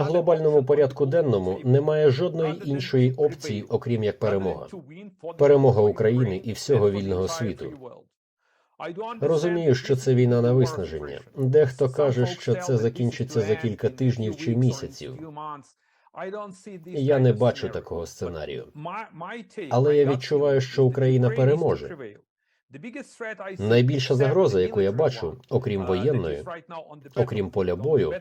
На глобальному порядку денному немає жодної іншої опції, окрім як перемога. Перемога України і всього вільного світу. Розумію, що це війна на виснаження. Дехто каже, що це закінчиться за кілька тижнів чи місяців. Я не бачу такого сценарію. Але я відчуваю, що Україна переможе. Найбільша загроза, яку я бачу, окрім воєнної, окрім поля бою,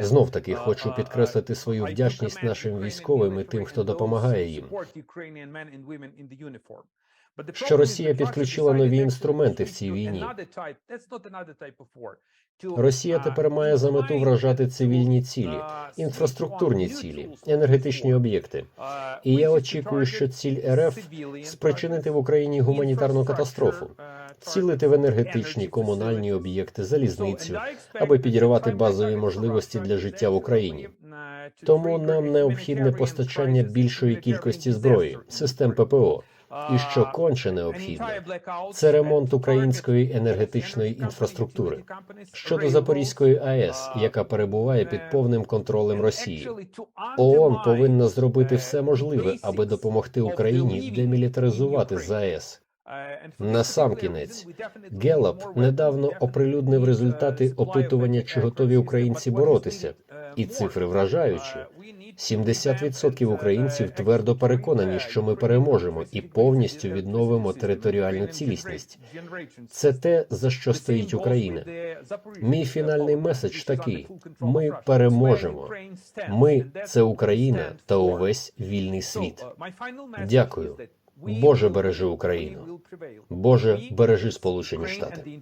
знов таки хочу підкреслити свою вдячність нашим військовим і тим, хто допомагає їм. Що Росія підключила нові інструменти в цій війні. Росія тепер має за мету вражати цивільні цілі, інфраструктурні цілі, енергетичні об'єкти. І я очікую, що ціль РФ спричинити в Україні гуманітарну катастрофу, цілити в енергетичні комунальні об'єкти, залізницю, аби підірвати базові можливості для життя в Україні. Тому нам необхідне постачання більшої кількості зброї, систем ППО. І що конче необхідне, це ремонт української енергетичної інфраструктури. Щодо Запорізької АЕС, яка перебуває під повним контролем Росії, ООН повинна зробити все можливе, аби допомогти Україні демілітаризувати ЗАЕС. Насамкінець, Гелап недавно оприлюднив результати опитування, чи готові українці боротися, і цифри вражаючі. 70% українців твердо переконані, що ми переможемо і повністю відновимо територіальну цілісність. Це те, за що стоїть Україна. Мій фінальний меседж такий: ми переможемо. Ми це Україна та увесь вільний світ. Дякую. Боже бережи Україну. Боже бережи Сполучені Штати.